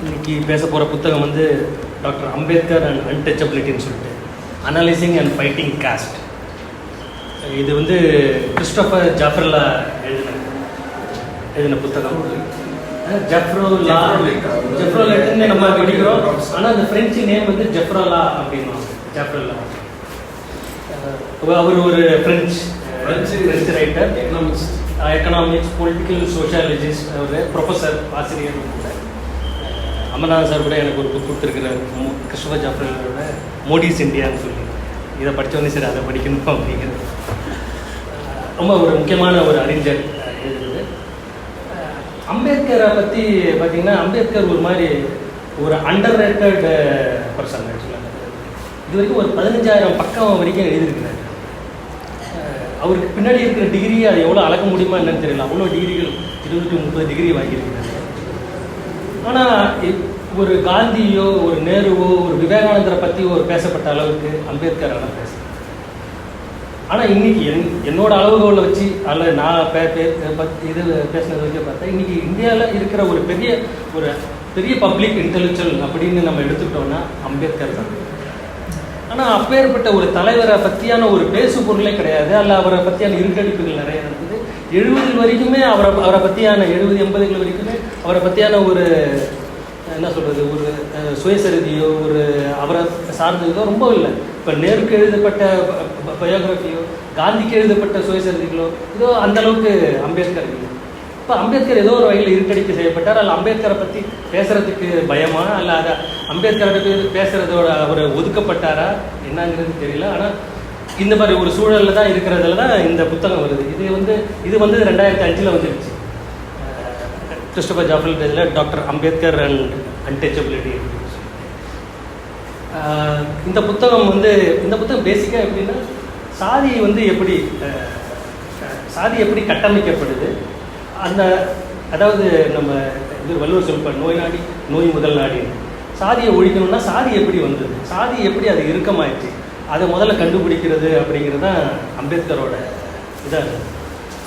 இன்னைக்கு பேச போகிற புத்தகம் வந்து டாக்டர் அம்பேத்கர் அண்ட் அன்டச்சபிலிட்டின்னு சொல்லிட்டு. அனலைசிங் அண்ட் ஃபைட்டிங் காஸ்ட் இது வந்து கிறிஸ்டோபர் ஜாஃபர்லா எழுதின எழுதின புத்தகம். அஹ் ஜெஃப்ரோலா ஜெஃப்ரோலேட்டுன்னு நம்ம படிக்கிறோம். ஆனால் அந்த ஃப்ரெஞ்சு நேம் வந்து ஜெஃப்ரோலா அப்படின்வாங்க ஜெஃப்ரோலா அஹ் அவர் ஒரு French French writer economics economics political sociologist அவர் ப்ரொஃபஸர் ஆசிரியர். கூட அமர்நாத் சார் கூட எனக்கு ஒரு புக் கொடுத்துருக்கிறார் கிறிஸ்டபர் ஜாஃபரோட மோடிஸ் இந்தியான்னு சொல்லி. இதை படித்தோடனே சரி அதை படிக்கணும் அப்படிங்கிறது. ரொம்ப ஒரு முக்கியமான ஒரு அறிஞர் எழுதுறது அம்பேத்கரை பற்றி பார்த்திங்கன்னா அம்பேத்கர் ஒரு மாதிரி ஒரு அண்டர் ரேட்டட் பர்சன் ஆக்சுவலாக இது வரைக்கும் ஒரு பதினஞ்சாயிரம் பக்கம் வரைக்கும் எழுதியிருக்கிறார். அவருக்கு பின்னாடி இருக்கிற டிகிரி அது எவ்வளோ அளக்க முடியுமா என்னன்னு தெரியல. அவ்வளோ டிகிரிகள் இருபத்தி முப்பது டிகிரி வாங்கியிருக்கிறாரு. ஆனால் ஒரு காந்தியோ ஒரு நேருவோ ஒரு விவேகானந்தரை பற்றி ஒரு பேசப்பட்ட அளவுக்கு அம்பேத்கர் அம்பேத்கரால் பேச ஆனால் இன்னைக்கு என் என்னோட அளவுகோலை வச்சு அதில் நான் பே பே- இது பேசினது வச்சு பார்த்தா இன்னைக்கு இந்தியாவில் இருக்கிற ஒரு பெரிய ஒரு பெரிய பப்ளிக் இன்டெலிஜுவல் அப்படின்னு நம்ம எடுத்துக்கிட்டோம்னா அம்பேத்கர் தான். ஆனால் அப்பேற்பட்ட ஒரு தலைவரை பற்றியான ஒரு பேசு பொருளே கிடையாது. அல்ல அவரை பற்றியான இருக்கடிப்புகள் நிறைய நடந்தது எழுபது வரைக்குமே அவரை அவரை பற்றியான எழுபது எண்பதுகள் வரைக்குமே அவரை பற்றியான ஒரு என்ன சொல்கிறது ஒரு சுயசரிதியோ ஒரு அவரை சார்ந்ததோ ரொம்ப இல்லை. இப்போ நேருக்கு எழுதப்பட்ட பயோகிராஃபியோ காந்திக்கு எழுதப்பட்ட சுயசரிதிகளோ இதோ அந்தளவுக்கு அம்பேத்கர் இல்லை. இப்போ அம்பேத்கர் ஏதோ ஒரு வகையில் இருக்கடிக்கு செய்யப்பட்டார். அல்ல அம்பேத்கரை பற்றி பேசுகிறதுக்கு பயமா? அல்ல அதை அம்பேத்கரை பற்றி பேசுகிறதோட அவர் ஒதுக்கப்பட்டாரா? என்னங்கிறது தெரியல. ஆனால் இந்த மாதிரி ஒரு சூழலில் தான் இருக்கிறதுல தான் இந்த புத்தகம் வருது. இது வந்து இது வந்து ரெண்டாயிரத்தி அஞ்சில் வந்துருச்சு. கிறிஸ்டபர் ஜாஃபல் இதில் டாக்டர் அம்பேத்கர் அண்ட் அன்டச்சபிலிட்டி. இந்த புத்தகம் வந்து இந்த புத்தகம் பேசிக்காக எப்படின்னா சாதி வந்து எப்படி சாதி எப்படி கட்டமைக்கப்படுது அந்த அதாவது நம்ம இது வள்ளுவர் சொல்பார் நோய் நாடி நோய் முதல் நாடி. சாதியை ஒழிக்கணும்னா சாதி எப்படி வந்தது? சாதி எப்படி அது இறுக்கமாயிடுச்சு? அதை முதல்ல கண்டுபிடிக்கிறது அப்படிங்கிறது தான் அம்பேத்கரோட இதாக இருக்குது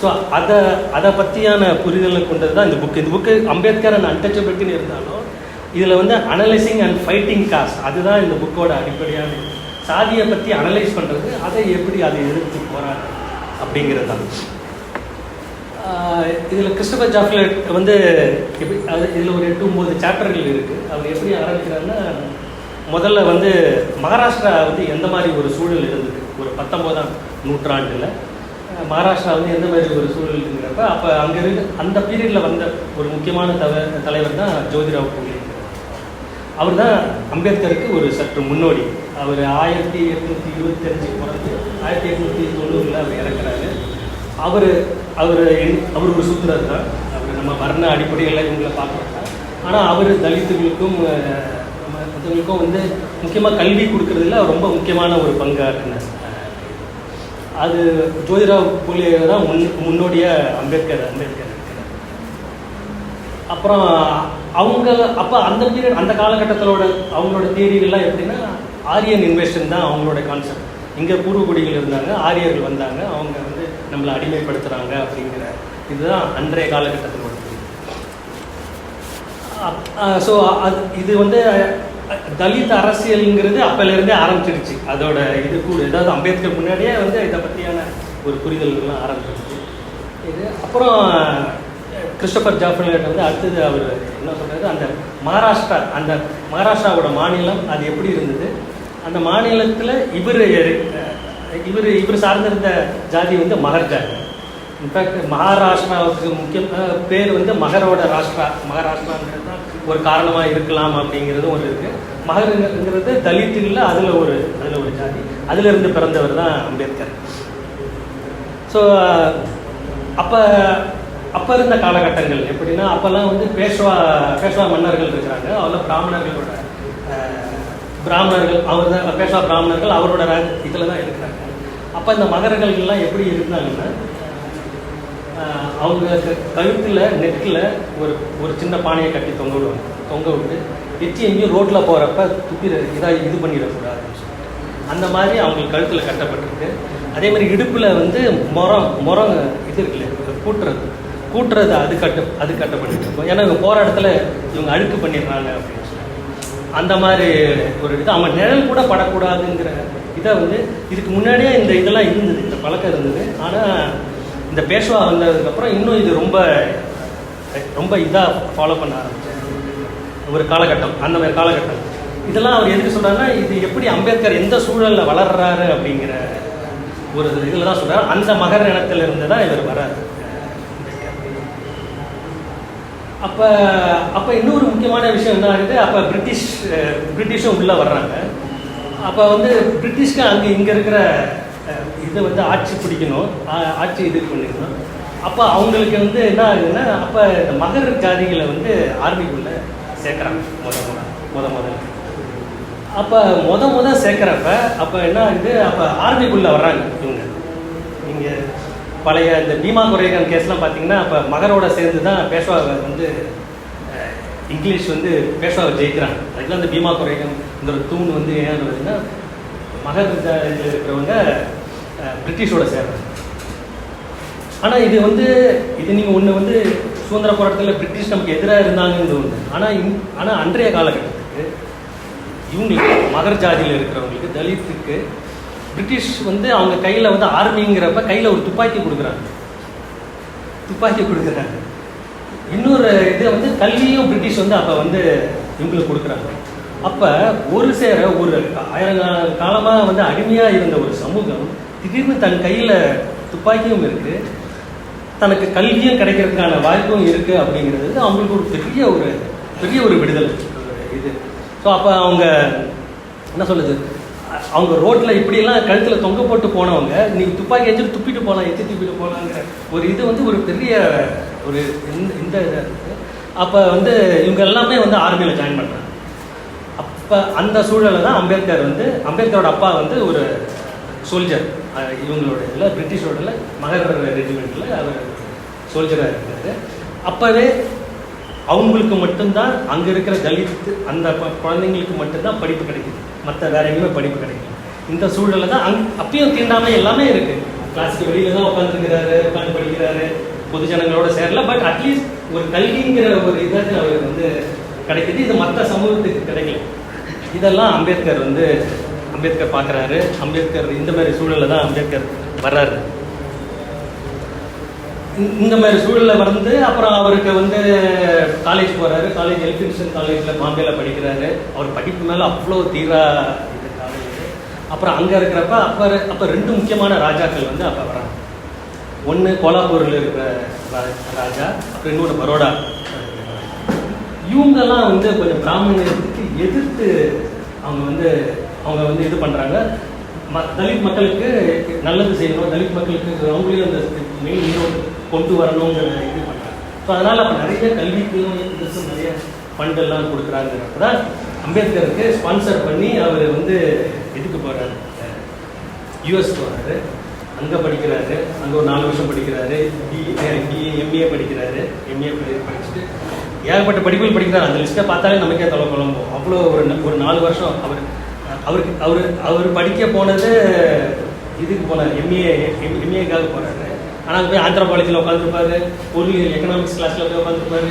ஸோ அதை அதை பற்றியான புரிதலை கொண்டது தான் இந்த புக்கு இந்த புக்கு அம்பேத்கர் அண்ட் அன்டச்சபிலிட்டின்னு இருந்தாலும் இதில் வந்து அனலைசிங் அண்ட் ஃபைட்டிங் காஸ்ட் அதுதான் இந்த புக்கோட அடிப்படையான சாதியை பற்றி அனலைஸ் பண்ணுறது அதை எப்படி அதை எதிர்த்து போகிறாங்க அப்படிங்கிறது தான் இதில் கிறிஸ்டபர் ஜாஃப்லெட் வந்து எப்படி அது இதில் ஒரு எட்டு ஒம்பது சாப்டர்கள் இருக்குது அவர் எப்படி ஆரம்பிக்கிறாருன்னா முதல்ல வந்து மகாராஷ்டிரா வந்து எந்த மாதிரி ஒரு சூழல் இருந்தது? ஒரு பத்தொம்போதாம் நூற்றாண்டில். மகாராஷ்டிரா வந்து எந்த மாதிரி ஒரு சூழல் இருங்கிறப்ப அப்போ அங்கே இருந்து அந்த பீரியடில் வந்த ஒரு முக்கியமான தவ தலைவர் தான் ஜோதிராவ் பூலே அவர் தான் அம்பேத்கருக்கு ஒரு சற்று முன்னோடி. அவர் ஆயிரத்தி எட்நூற்றி இருபத்தஞ்சு பிறந்து ஆயிரத்தி எட்நூற்றி தொண்ணூறில் அவர் இறக்குறாரு. அவர் அவர் அவர் ஒரு சூத்திரர் தான். அவர் நம்ம வர்ண அடிப்படையில் இவங்களை பார்க்குறோம் ஆனால் அவர் தலித்துகளுக்கும் மற்றவங்களுக்கும் வந்து முக்கியமாக கல்வி கொடுக்குறதுல ரொம்ப முக்கியமான ஒரு பங்காற்றினார். அது ஜோதிரா பூலே தான் முன் முன்னோடியாக அம்பேத்கர் அம்பேத்கர் இருக்கிறார். அப்புறம் அவங்க அப்போ அந்த பீரியட் அந்த காலகட்டத்தோட அவங்களோட தியரிகள்லாம் எப்படின்னா ஆரியன் இன்வெஸ்டன் தான் அவங்களோட கான்செப்ட் இங்கே பூர்வகுடிகள் இருந்தாங்க ஆரியர்கள் வந்தாங்க அவங்க வந்து நம்மளை அடிமைப்படுத்துகிறாங்க அப்படிங்கிற இதுதான் அன்றைய காலகட்டத்தில் ஸோ அது இது வந்து தலித் அரசியலுங்கிறது அப்போலேருந்தே ஆரம்பிச்சிடுச்சு. அதோட இது கூட ஏதாவது அம்பேத்கர் முன்னாடியே வந்து இதை பற்றியான ஒரு புரிதல்கள்லாம் ஆரம்பிச்சிடுச்சு. இது அப்புறம் கிறிஸ்டபர் ஜாஃபர்லேட் வந்து அடுத்தது அவர் என்ன சொல்கிறது அந்த மகாராஷ்டிரா அந்த மகாராஷ்டிராவோட மாநிலம் அது எப்படி இருந்தது? அந்த மாநிலத்தில் இவர் இவர் இவர் சார்ந்திருந்த ஜாதி வந்து மகர் ஜாதி இன்ஃபேக்ட் மகாராஷ்டிராவுக்கு முக்கியம் பேர் வந்து மகரோட ராஷ்டிரா. மகாராஷ்டிராங்கிறது தான் ஒரு காரணமாக இருக்கலாம் அப்படிங்கிறதும் ஒரு இருக்குது மகருங்கிறது தலித்துகளில் அதில் ஒரு அதில் ஒரு ஜாதி. அதிலிருந்து பிறந்தவர் தான் அம்பேத்கர். ஸோ அப்போ அப்போ இருந்த காலகட்டங்கள் எப்படின்னா அப்போல்லாம் வந்து பேஷ்வா பேஷ்வா மன்னர்கள் இருக்கிறாங்க. அவங்க பிராமணர்களோட பிராமணர்கள் அவர் தான் பேஷ்வா பிராமணர்கள் அவரோட இதில் தான் இருக்கிறாங்க. அப்போ இந்த மகர்கள்லாம் எப்படி இருந்தாங்கன்னா அவங்க க- கழுத்துல ஒரு ஒரு சின்ன பானையை கட்டி தொங்க விடுவாங்க. தொங்க விட்டு எச்சி எங்கேயும் ரோட்டில் போகிறப்ப துப்பி இதாக இது பண்ணிடக்கூடாதுன்னு சொல்லிட்டு. அந்த மாதிரி அவங்க கழுத்தில் கட்டப்பட்டிருக்கு. அதே மாதிரி இடுப்பில் வந்து முரம் முரம் இது இருக்குல்ல கூட்டுறது. கூட்டுறது அது கட்டு அது கட்டப்பட்டிருக்கும் ஏன்னா இவங்க போகிற இடத்துல இவங்க அழுக்கு பண்ணிடுறாங்க அப்படின்னு சொல்லி அந்த மாதிரி ஒரு இது. அவன் நிழல் கூட படக்கூடாதுங்கிற இதை வந்து இதுக்கு முன்னாடியே இந்த இதெல்லாம் இருந்தது இந்த பழக்கம் இருந்தது. ஆனால் இந்த பேஷ்வா வந்ததுக்கப்புறம் இன்னும் இது ரொம்ப ரொம்ப இதாக ஃபாலோ பண்ண ஆரம்பிச்சேன் ஒரு காலகட்டம் அந்த மாதிரி காலகட்டம். இதெல்லாம் அவர் எதுக்கு சொல்கிறாருன்னா இது எப்படி அம்பேத்கர் எந்த சூழலில் வளர்றாரு அப்படிங்கிற ஒரு இதில் தான் சொல்கிறார் அந்த மகர இனத்துல இருந்து தான் இவர் வர்றாரு. அப்போ அப்போ இன்னொரு முக்கியமான விஷயம் என்ன ஆகுது? அப்போ பிரிட்டிஷ் பிரிட்டிஷும் உள்ளே வர்றாங்க. அப்போ வந்து பிரிட்டிஷ்க்கு அங்கே இங்கே இருக்கிற இதை வந்து ஆட்சி பிடிக்கணும். ஆட்சி இது பண்ணிக்கணும். அப்போ அவங்களுக்கு வந்து என்ன ஆகுதுன்னா அப்போ இந்த மகர் ஜாதிகளை வந்து ஆர்மிக்குள்ளே சேர்க்குறாங்க முத முத முத முதல்ல அப்போ முத முத சேர்க்குறப்ப அப்போ என்ன ஆகுது? அப்போ ஆர்மிக்குள்ளே வர்றாங்க இவங்க. நீங்கள் பழைய இந்த பீமா குறைகள் கேஸ்லாம் பார்த்தீங்கன்னா அப்போ மகரோட சேர்ந்து தான் பேஷ்வாவை வந்து இங்கிலீஷ் வந்து பேஷ்வாவை ஜெயிக்கிறாங்க. அதுக்குலாம் இந்த பீமா குறைகள் இந்த ஒரு தூண் வந்து ஏன் பார்த்தீங்கன்னா மகர் ஜாதியில் இருக்கிறவங்க பிரிட்டிஷோட சேர்றாங்க ஆனால் இது வந்து இது நீங்கள் ஒன்று வந்து சுதந்திர போராட்டத்தில் பிரிட்டிஷ் நமக்கு எதிராக இருந்தாங்கன்னு ஒன்று ஆனால் இந் ஆனால் அன்றைய காலகட்டத்துக்கு இவங்களுக்கு மகர் ஜாதியில் இருக்கிறவங்களுக்கு தலித்துக்கு பிரிட்டிஷ் வந்து அவங்க கையில் வந்து ஆர்மிங்கிறப்ப கையில் ஒரு துப்பாக்கி கொடுக்குறாங்க. துப்பாக்கி கொடுக்குறாங்க. இன்னொரு இது வந்து கல்வியும் பிரிட்டிஷ் வந்து அப்போ வந்து இவங்களுக்கு கொடுக்குறாங்க. அப்போ ஒரு சேர ஒரு ஆயிரம் காலமாக வந்து அடிமையாக இருந்த ஒரு சமூகம் திடீர்னு தன் கையில் துப்பாக்கியும் இருக்குது தனக்கு கல்வியும் கிடைக்கிறதுக்கான வாய்ப்பும் இருக்குது அப்படிங்கிறது அவங்களுக்கு ஒரு பெரிய ஒரு பெரிய ஒரு விடுதலை. இது. ஸோ அப்போ அவங்க என்ன சொல்லுது அவங்க ரோட்டில் இப்படியெல்லாம் கழுத்தில் தொங்க போட்டு போனவங்க நீங்கள் துப்பாக்கி எச்சு துப்பிட்டு போகலாம் எச்சு துப்பிட்டு போகலாங்கிற ஒரு இது வந்து ஒரு பெரிய ஒரு இந்த இந்த இதாக இருக்குது அப்போ வந்து இவங்க எல்லாமே வந்து ஆர்மியில் ஜாயின் பண்ணுறாங்க அப்போ அந்த சூழலில் தான் அம்பேத்கர் வந்து அம்பேத்கரோட அப்பா வந்து ஒரு சோல்ஜர் இவங்களோட இதில் பிரிட்டிஷோட மகர் ரெஜிமெண்ட்டில் அவர் சோல்ஜராக இருக்கிறாரு அப்போவே அவங்களுக்கு மட்டும்தான் அங்கே இருக்கிற தலித்து அந்த குழந்தைங்களுக்கு மட்டும்தான் படிப்பு கிடைக்குது. மற்ற வேற எங்கேயுமே படிப்பு கிடைக்கும் இந்த சூழலில் தான் அங் அப்பயும் தீண்டாமை எல்லாமே இருக்குது கிளாஸுக்கு வெளியில தான் உட்காந்துருக்கிறாரு உட்காந்து படிக்கிறாரு. பொது ஜனங்களோட சேரல பட் அட்லீஸ்ட் ஒரு கல்விங்கிற ஒரு இதாக அவருக்கு வந்து கிடைக்குது. இது மற்ற சமூகத்துக்கு கிடைக்கல. இதெல்லாம் அம்பேத்கர் வந்து அம்பேத்கர் பார்க்குறாரு. அம்பேத்கர் இந்த மாதிரி சூழலில் தான் அம்பேத்கர் வர்றாரு. இந்த- இந்த மாதிரி சூழலில் வந்து அப்புறம் அவருக்கு வந்து காலேஜ் போகிறாரு காலேஜ் எல்பின்சன் காலேஜில் பாம்பேல படிக்கிறாரு. அவர் படிப்பு மேலே அவ்வளோ தீரா இது காலேஜ் அப்புறம் அங்கே இருக்கிறப்ப அப்போ அப்போ ரெண்டு முக்கியமான ராஜாக்கள் வந்து அப்போ வராங்க ஒன்று கோலாப்பூரில் இருக்கிற ராஜா அப்புறம் இன்னொன்று பரோடா. இவங்கெல்லாம் வந்து கொஞ்சம் பிராமணியத்துக்கு எதிர்த்து அவங்க வந்து அவங்க வந்து இது பண்ணுறாங்க ம தலித் மக்களுக்கு நல்லது செய்யணும். தலித் மக்களுக்கு அவங்களையும் அந்த மெயின் ஈரோடு கொண்டு வரணுங்கிற இது பண்ணுறாங்க ஸோ அதனால் அப்போ நிறைய கல்விக்கும் இதுக்கும் நிறைய ஃபண்டெல்லாம் கொடுக்குறாங்கிறப்ப தான் அம்பேத்கருக்கு ஸ்பான்சர் பண்ணி அவர் வந்து இதுக்கு போகிறாரு யூஎஸ் போகிறாரு அங்கே படிக்கிறாரு. அங்கே ஒரு நாலு வருஷம் படிக்கிறாரு. பிஏ பிஏ எம்ஏ படிக்கிறாரு. எம்ஏ படிச்சுட்டு ஏகப்பட்ட படிப்புகள் படிக்கிறார் அந்த லிஸ்ட்டை பார்த்தாலே நமக்கே தொலை குழம்பும். அவ்வளோ ஒரு ஒரு நாலு வருஷம் அவர் அவருக்கு அவர் அவர் படிக்க போனது இதுக்கு போனார் எம்ஏ எம்ஏக்காக போகிறாரு ஆனால் போய் ஆந்திரபாலஜியில் உட்காந்துருப்பாரு பொருளியல் எக்கனாமிக்ஸ் கிளாஸில் போய் உட்காந்துருப்பாரு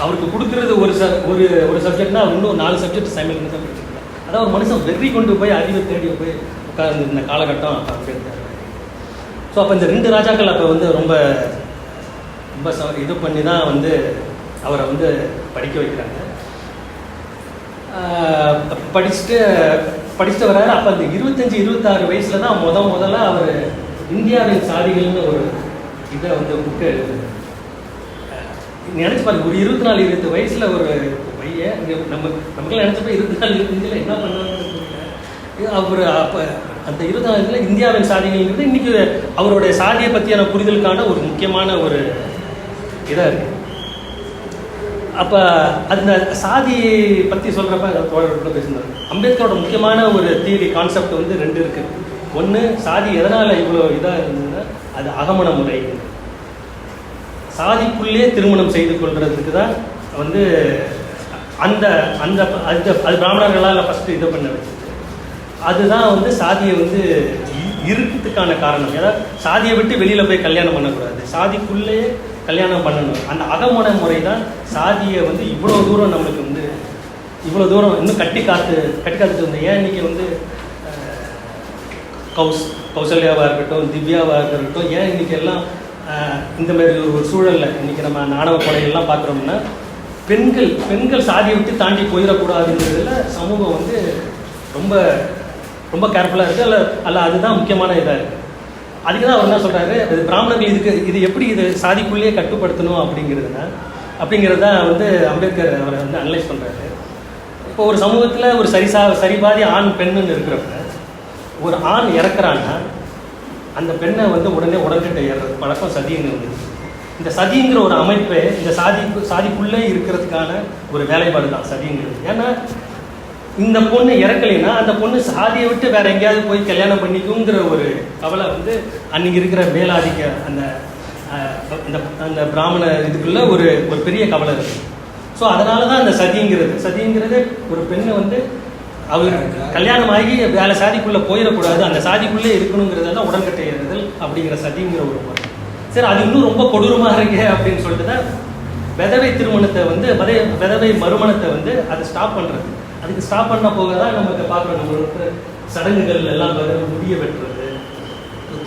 அவருக்கு கொடுக்குறது ஒரு ச ஒரு ஒரு சப்ஜெக்ட்னா இன்னும் நாலு சப்ஜெக்ட் சைமில் தான் படிச்சிருக்காரு. அதான் ஒரு மனுஷன் வெற்றி கொண்டு போய் அறிவை தேடி போய் உட்கார்ந்து இந்த காலகட்டம் அப்படின்னு ஸோ அப்போ இந்த ரெண்டு ராஜாக்கள் அப்போ வந்து ரொம்ப ரொம்ப ச- இது பண்ணி தான் வந்து அவரை வந்து படிக்க வைக்கிறாங்க. படிச்சுட்டு படிச்சுட்டு வர்றாரு அப்போ அந்த இருபத்தஞ்சி இருபத்தாறு வயசுல தான் முத முதல்ல அவர் இந்தியாவின் சாதிகள்னு ஒரு இதை வந்து புக்கு நினச்சி பாருங்க ஒரு இருபத்தி நாலு இருபது வயசில் ஒரு பையன் நம்ம நமக்கெல்லாம் நினச்சப்போ இருபத்தி நாலு இருபத்தஞ்சில் என்ன பண்ணுவாங்கன்னு அவர் அப்போ அந்த இருபத்தி இதில் இந்தியாவின் சாதிகள்ங்கிறது இன்னைக்கு அவருடைய சாதியை பற்றியான புரிதலுக்கான ஒரு முக்கியமான ஒரு இதாக இருக்குது அப்போ அந்த சாதி பற்றி சொல்கிறப்ப தோழர்கள் பேசினார். அம்பேத்கரோட முக்கியமான ஒரு தியரி கான்செப்ட் வந்து ரெண்டு இருக்குது ஒன்று சாதி எதனால் இவ்வளோ இதாக இருந்ததுன்னா அது அகமண முறை. சாதிக்குள்ளே திருமணம் செய்து கொள்றதுக்கு தான் வந்து அந்த அந்த அந்த அது பிராமணர்களால் ஃபஸ்ட்டு இது பண்ண வச்சு அதுதான் வந்து சாதியை வந்து இருக்கிறதுக்கான காரணம். ஏதாவது சாதியை விட்டு வெளியில் போய் கல்யாணம் பண்ணக்கூடாது. சாதிக்குள்ளேயே கல்யாணம் பண்ணணும். அந்த அகமண முறை தான் சாதியை வந்து இவ்வளோ தூரம் நம்மளுக்கு வந்து இவ்வளோ தூரம் இன்னும் கட்டி காத்து கட்டி காத்துட்டு இருந்தேன் ஏன் இன்னைக்கு வந்து கௌஸ் கௌசல்யாவாக இருக்கட்டும் திவ்யாவாக இருக்கட்டும் ஏன் இன்னைக்கு எல்லாம் இந்த மாதிரி ஒரு ஒரு சூழலில் இன்றைக்கி நம்ம நாணவ கொலைகள்லாம் பார்க்குறோம்னா பெண்கள் பெண்கள் சாதியை விட்டு தாண்டி போயிடக்கூடாதுங்கிறதுல சமூகம் வந்து ரொம்ப ரொம்ப கேர்ஃபுல்லாக இருக்குது அல்ல அல்ல அதுதான் முக்கியமான இதாக இருக்குது அதுக்கு தான் அவர் என்ன சொல்கிறாரு இது பிராமணர்கள் இதுக்கு இது எப்படி இது சாதிக்குள்ளேயே கட்டுப்படுத்தணும் அப்படிங்கிறதுனா அப்படிங்கிறத வந்து அம்பேத்கர் அவரை வந்து அனலைஸ் பண்ணுறாரு இப்போ ஒரு சமூகத்தில் ஒரு சரிசா சரிபாதி ஆண் பெண்ணுன்னு இருக்கிறப்ப ஒரு ஆண் இறக்குறான்னா அந்த பெண்ணை வந்து உடனே உடன்கிட்ட ஏறுறது பழக்கம் சதின்னு வந்து. இந்த சதிங்கிற ஒரு அமைப்பே இந்த சாதி சாதிக்குள்ளே இருக்கிறதுக்கான ஒரு வேலைப்பாடு தான் சதிங்கிறது. ஏன்னா இந்த பொண்ணு இறக்கலைன்னா அந்த பொண்ணு சாதியை விட்டு வேற எங்கேயாவது போய் கல்யாணம் பண்ணிக்குங்கிற ஒரு கவலை வந்து அன்னைக்கு இருக்கிற மேலாதிக்க அந்த அந்த அந்த பிராமண இதுக்குள்ள ஒரு ஒரு பெரிய கவலை இருக்கு. ஸோ அதனால தான் அந்த சதிங்கிறது. சதிங்கிறது ஒரு பெண்ணை வந்து அவர் கல்யாணம் ஆகி வேலை சாதிக்குள்ளே போயிடக்கூடாது அந்த சாதிக்குள்ளே இருக்கணுங்கிறதெல்லாம் உடன்கட்டை ஏறுதல் அப்படிங்கிற சதிங்கிற ஒரு முறை. சரி அது இன்னும் ரொம்ப கொடூரமாக இருக்கு அப்படின்னு சொல்லிட்டு தான் விதவை திருமணத்தை வந்து விதவை மறுமணத்தை வந்து அதை ஸ்டாப் பண்ணுறது அதுக்கு ஸ்டாப் பண்ண போக தான் நமக்கு பார்க்குறோம் நம்மளோட சடங்குகள் எல்லாம் வந்து முடிய வெட்டுறது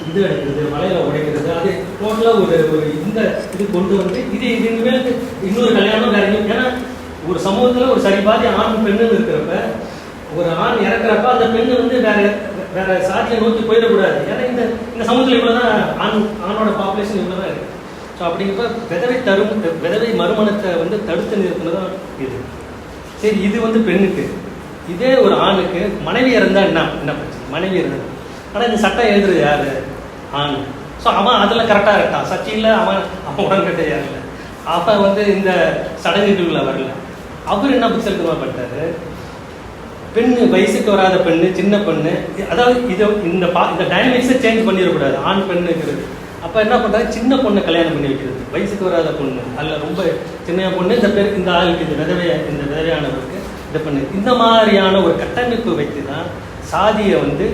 இது எடுக்கிறது மலையில உடைக்கிறது அது டோட்டலாக ஒரு ஒரு இந்த இது கொண்டு வந்து இது இது இனிமேல் இன்னொரு கல்யாணம் வேற எங்கேயும் ஏன்னா ஒரு சமூகத்தில் ஒரு சரிபாதி ஆண் பெண்ணுன்னு இருக்கிறப்ப ஒரு ஆண் இறக்குறப்ப அந்த பெண்ணு வந்து வேற வேற சாதியை நோக்கி போயிடக்கூடாது. ஏன்னா இந்த இந்த சமூகத்தில் இவ்வளோ தான் ஆண் ஆணோட பாப்புலேஷன் இவ்வளோ தான் இருக்குது ஸோ அப்படிங்கிறப்ப விதவை தரும் விதவை மறுமணத்தை வந்து தடுத்து நிறுத்தினதான் இது. சரி இது வந்து பெண்ணுக்கு. இதே ஒரு ஆணுக்கு மனைவி இருந்தால் என்ன? என்ன பிரச்சனை? மனைவி இருந்தது ஆனால் இந்த சட்டம் எழுதுறது யார்? ஆண். ஸோ அவன் அதில் கரெக்டாக இருக்கான் சச்சியில் அவன் அவன் உடன்கட்டை ஏறல. அப்போ வந்து இந்த சடங்குகளில் வரல. அவர் என்ன புத்தகமாக பண்ணுறாரு பெண்ணு வயசுக்கு வராத பெண்ணு சின்ன பெண்ணு அதாவது இது இந்த பா இந்த டைனமிக்ஸை சேஞ்ச் பண்ணிடக்கூடாது. ஆண் பெண்ணுங்கிறது. அப்போ என்ன பண்ணுறாங்க சின்ன பொண்ணை கல்யாணம் பண்ணி வைக்கிறது. வயசுக்கு வராத பொண்ணு. அல்ல ரொம்ப சின்ன பொண்ணு. இந்த பேருக்கு இந்த ஆளுக்கு இந்த விதவைய இந்த விதவையானவருக்கு இதை பண்ணு. இந்த மாதிரியான ஒரு கட்டமைப்பு வைத்து தான் சாதியை வந்து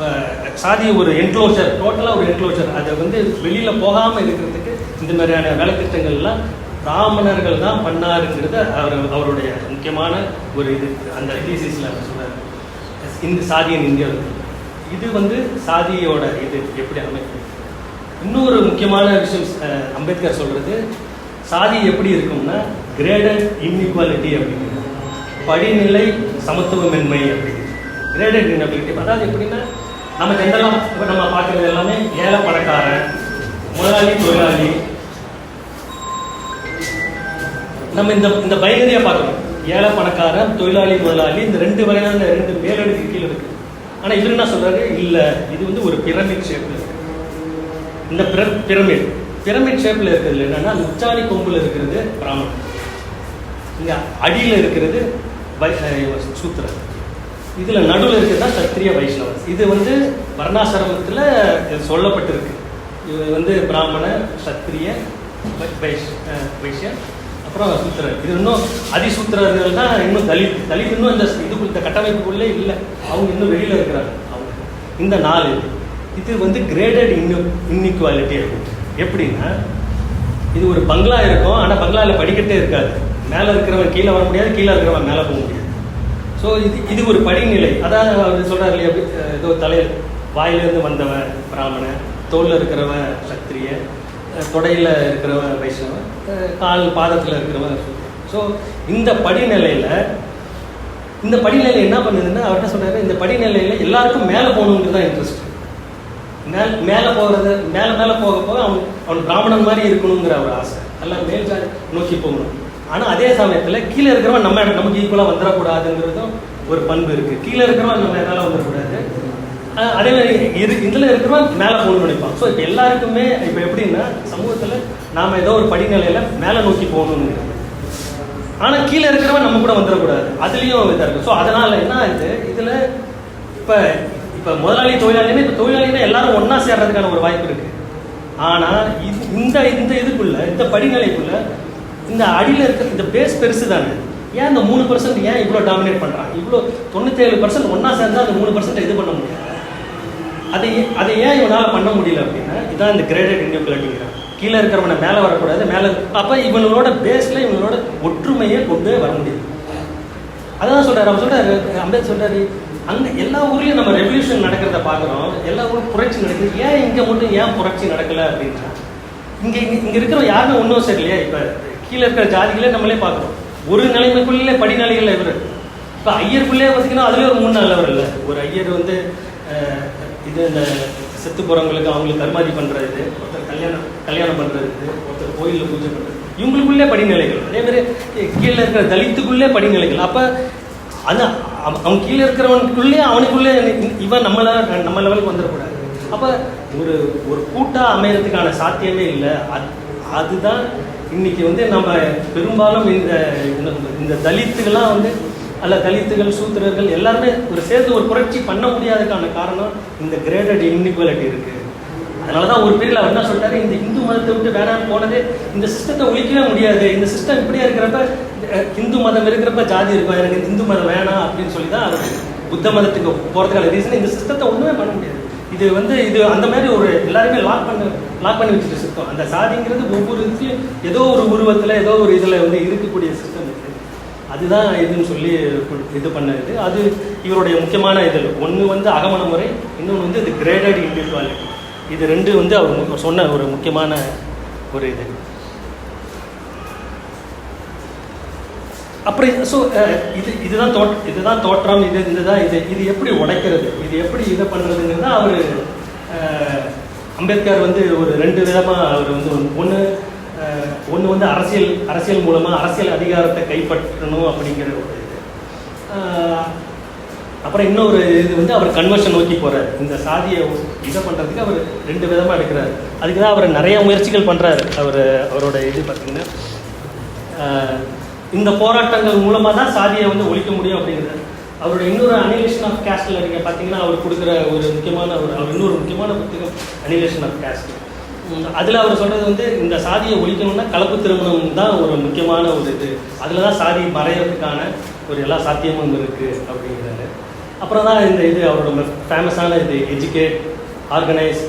அஹ், சாதியை ஒரு என்க்ளோஷர் டோட்டலாக ஒரு என்க்ளோஷர் அதை வந்து வெளியில் போகாமல் இருக்கிறதுக்கு இந்த மாதிரியான வேலைத்திட்டங்கள்லாம் பிராமணர்கள் தான் பண்ணாருங்கிறது அவர் அவருடைய முக்கியமான ஒரு இது. அந்த தீசிஸில் அவர் சொல்கிறார் இந்த சாதியின் இந்தியாவில் இது வந்து சாதியோட இது எப்படி அமைப்பு? இன்னொரு முக்கியமான விஷயம் அம்பேத்கர் சொல்கிறது சாதி எப்படி இருக்கும்னா கிரேடட் இன்இக்வாலிட்டி அப்படிங்கிறது படிநிலை சமத்துவமின்மை அப்படிங்கிறது கிரேடட் இன்அபிலிட்டி அதாவது எப்படின்னா நம்ம எந்தெல்லாம் இப்போ நம்ம பார்க்குறது எல்லாமே ஏழை பணக்காரன் முதலாளி தொழிலாளி. நம்ம இந்த இந்த பைனரியாக பார்க்கணும். ஏழை பணக்காரன் தொழிலாளி முதலாளி இந்த ரெண்டு வகையான ரெண்டு மேலடுக்கு கீழே இருக்கு ஆனால் இவர் என்ன சொல்றாரு? இல்லை இது வந்து ஒரு பிரமிட் ஷேப் இருக்கு. இந்த பிரமிட் பிரமிட் ஷேப்பில் இருக்கிறது என்னன்னா உச்சாணி கொம்பில் இருக்கிறது பிராமணன். இங்க அடியில் இருக்கிறது வை- சூத்திரன். இதில் நடுவில் இருக்கிறது தான் சத்திரிய வைஷ்ணவன். இது வந்து வர்ணாசிரமத்தில் சொல்லப்பட்டிருக்கு. இது வந்து பிராமண சத்திரிய வைஷ் அஹ் வைஷ்யன் அப்புறம் சூத்திரர். இது இன்னும் அதிசூத்திரர்கள் தான் இன்னும் தலித். தலித் இன்னும் இந்த இதுக்குள்ள இந்த கட்டமைப்புக்குள்ளே இல்லை. அவங்க இன்னும் வெளியில் இருக்கிறாங்க. அவங்க. இந்த நாலு இது வந்து கிரேடட் இன்னு இன்இக்வாலிட்டி எப்படின்னா இது ஒரு பங்களா இருக்கும் ஆனால் பங்களாவில் படிக்கட்டே இருக்காது. மேலே இருக்கிறவன் கீழே வர முடியாது கீழே இருக்கிறவன் மேலே போக முடியாது. ஸோ இது இது ஒரு படிநிலை. அதாவது அவர் சொல்கிறார் இல்லையா ஏதோ தலையில் வாயிலிருந்து வந்தவன் பிராமணன் தோலில் இருக்கிறவன் சத்திரிய தொடையில் இருக்கிறவன் வைஷ்ணவன் கால் பாதத்தில் இருக்கிறவன் ஸோ இந்த படிநிலையில் இந்த படிநிலை என்ன பண்ணுதுன்னா அவர்கிட்ட சொல்றாரு இந்த படிநிலையில் எல்லாருக்கும் மேலே போகணுங்கிறது தான் இன்ட்ரெஸ்ட் மேல் மேலே போகிறது மேலே மேலே போக போக அவன் அவன் பிராமணன் மாதிரி இருக்கணுங்கிற ஒரு ஆசை. எல்லாம் மேல் ஜாதி நோக்கி போகணும். ஆனால் அதே சமயத்தில் கீழே இருக்கிறவன் நம்ம நமக்கு ஈக்குவலாக வந்துடக்கூடாதுங்கிறதும் ஒரு பண்பு இருக்குது கீழே இருக்கிறவன் நம்ம என்னால் வந்துடக்கூடாது. அதே மாதிரி இரு இதில் இருக்கிறவன் மேலே போகணும்னு நினைப்பான். ஸோ இப்போ எல்லாருக்குமே இப்போ எப்படின்னா சமூகத்தில் நாம் ஏதோ ஒரு படிநிலையில் மேலே நோக்கி போகணும்னு ஆனால் கீழே இருக்கிறவன் நம்ம கூட வந்துடக்கூடாது. அதுலேயும் இதாக இருக்கும் ஸோ அதனால் என்ன ஆகுது? இதில் இப்போ இப்போ முதலாளி தொழிலாளியுமே இப்போ தொழிலாளியுமே எல்லாரும் ஒன்றா சேர்றதுக்கான ஒரு வாய்ப்பு இருக்குது ஆனால் இது- இந்த இந்த இதுக்குள்ள இந்த படிநிலைக்குள்ள இந்த அடியில் இருக்கிற இந்த பேஸ் பெருசு தானே ஏன் இந்த மூணு பர்சன்ட் ஏன் இவ்வளோ டாமினேட் பண்ணுறான் இவ்வளோ தொண்ணூத்தேழு பர்சன்ட் ஒன்றா சேர்ந்தா அந்த மூணு பர்சன்ட் இது பண்ண முடியாது. அதை அதை ஏன் இவனால் பண்ண முடியல அப்படின்னா இதான் இந்த கிரேடட் இன்இக்வாலிட்டிங்கிறாங்க கீழே இருக்கிறவனை மேலே வரக்கூடாது மேலே அப்போ இவங்களோட பேஸில் இவங்களோட ஒற்றுமையை கொண்டு வர முடியுது. அதான் சொல்கிறார் அவர் சொல்கிறார் அம்பேத் சொல்கிறார் அங்கே எல்லா ஊர்லேயும் நம்ம ரெவல்யூஷன் நடக்கிறத பார்க்குறோம். எல்லா ஊரும் புரட்சி நடக்குது. ஏன் இங்கே மட்டும் ஏன் புரட்சி நடக்கல அப்படின்னா இங்கே இங்கே இங்கே இருக்கிற யாருமே ஒன்றும் சரியில்லையா இப்போ கீழே இருக்கிற ஜாதிகளே நம்மளே பார்க்குறோம். ஒரு நிலைமைக்குள்ளே படிநிலைகள் இவர். இப்போ ஐயருக்குள்ளே பார்த்தீங்கன்னா அதுவே ஒரு மூணு நல்லவர் இல்லை. ஒரு ஐயர் வந்து இது இந்த செத்து போகிறவங்களுக்கு அவங்களுக்கு கர்மாதி பண்ணுறது ஒருத்தர் கல்யாணம் கல்யாணம் பண்ணுறது ஒருத்தர் கோயிலில் பூஜை பண்ணுறது இவங்களுக்குள்ளே படிநிலைகள். அதே மாதிரி கீழே இருக்கிற தலித்துக்குள்ளே படிநிலைகள். அப்போ அந்த அவன் அவன் கீழே இருக்கிறவனுக்குள்ளே அவனுக்குள்ளே இவன் நம்மளை நம்ம லெவலுக்கு வந்துடக்கூடாது. அப்போ ஒரு ஒரு கூட்டாக அமையறதுக்கான சாத்தியமே இல்லை. அது அதுதான் இன்னைக்கு வந்து நம்ம பெரும்பாலும் இந்த இந்த- தலித்துகள்லாம் வந்து அல்ல தலித்துகள் சூத்திரர்கள் எல்லாருமே ஒரு சேர்ந்து ஒரு புரட்சி பண்ண முடியாததுக்கான காரணம் இந்த கிரேடட் இன்இக்வாலிட்டி இருக்குது அதனால தான் ஒரு பேரில் அவர் என்ன சொல்லிட்டாரு இந்த இந்து மதத்தை விட்டு வேணாம் போனதே இந்த சிஸ்டத்தை ஒழிக்கவே முடியாது. இந்த சிஸ்டம் இப்படியே இருக்கிறப்ப இந்து மதம் இருக்கிறப்ப ஜாதி இருக்கும் எனக்கு இந்து மதம் வேணாம் அப்படின்னு சொல்லி தான் அவர் புத்த மதத்துக்கு போகிறதுக்கான ரீசன் இந்த சிஸ்டத்தை ஒன்றுமே பண்ண முடியாது. இது வந்து இது அந்த மாதிரி ஒரு எல்லாருமே லாக் பண்ண லாக் பண்ணி வச்சுட்டு சிஸ்டம் அந்த சாதிங்கிறது ஒவ்வொரு இதுலையும் ஏதோ ஒரு உருவத்தில் ஏதோ ஒரு இதில் வந்து இருக்கக்கூடிய சிஸ்டம் இருக்கு அதுதான் இதுன்னு சொல்லி இது பண்ணது. அது இவருடைய முக்கியமான இது. ஒன்று வந்து அகமண முறை இன்னொன்று வந்து இது கிரேடட் இண்டிவிஜுவாலிட்டி இது ரெண்டு வந்து அவர் மு- சொன்ன ஒரு முக்கியமான ஒரு இது. அப்புறம் ஸோ இது இதுதான் தோட் இதுதான் தோற்றம் இது இதுதான் இது இது எப்படி உடைக்கிறது இது எப்படி இதை பண்ணுறதுங்கிறது அவர் அம்பேத்கர் வந்து ஒரு ரெண்டு விதமாக அவர் வந்து ஒன்று ஒன்று வந்து அரசியல் அரசியல் மூலமாக அரசியல் அதிகாரத்தை கைப்பற்றணும் அப்படிங்கிற ஒரு இது. அப்புறம் இன்னொரு இது வந்து அவர் கன்வர்ஷன் நோக்கி போகிறார் இந்த சாதியை இதை பண்ணுறதுக்கு அவர் ரெண்டு விதமாக எடுக்கிறார். அதுக்கு தான் அவர் நிறையா முயற்சிகள் பண்ணுறாரு அவர் அவரோட இது பார்த்தீங்கன்னா. இந்த போராட்டங்கள் மூலமாக தான் சாதியை வந்து ஒழிக்க முடியும் அப்படிங்கிறார். அவரோட இன்னொரு அனிலேஷன் ஆஃப் கேஸ்டில் நீங்கள் பார்த்தீங்கன்னா அவர் கொடுக்குற ஒரு முக்கியமான ஒரு அவர் இன்னொரு முக்கியமான புத்தகம் அனிலேஷன் ஆஃப் கேஸ்ட் அதில் அவர் சொல்கிறது வந்து இந்த சாதியை ஒழிக்கணும்னா கலப்பு திருமணம் தான் ஒரு முக்கியமான ஒரு இது. அதில் தான் சாதி மறையறதுக்கான ஒரு எல்லா சாத்தியமும் இருக்குது அப்படிங்கிறாரு. அப்புறம் தான் இந்த இது அவரோட ஃபேமஸான இது educate organise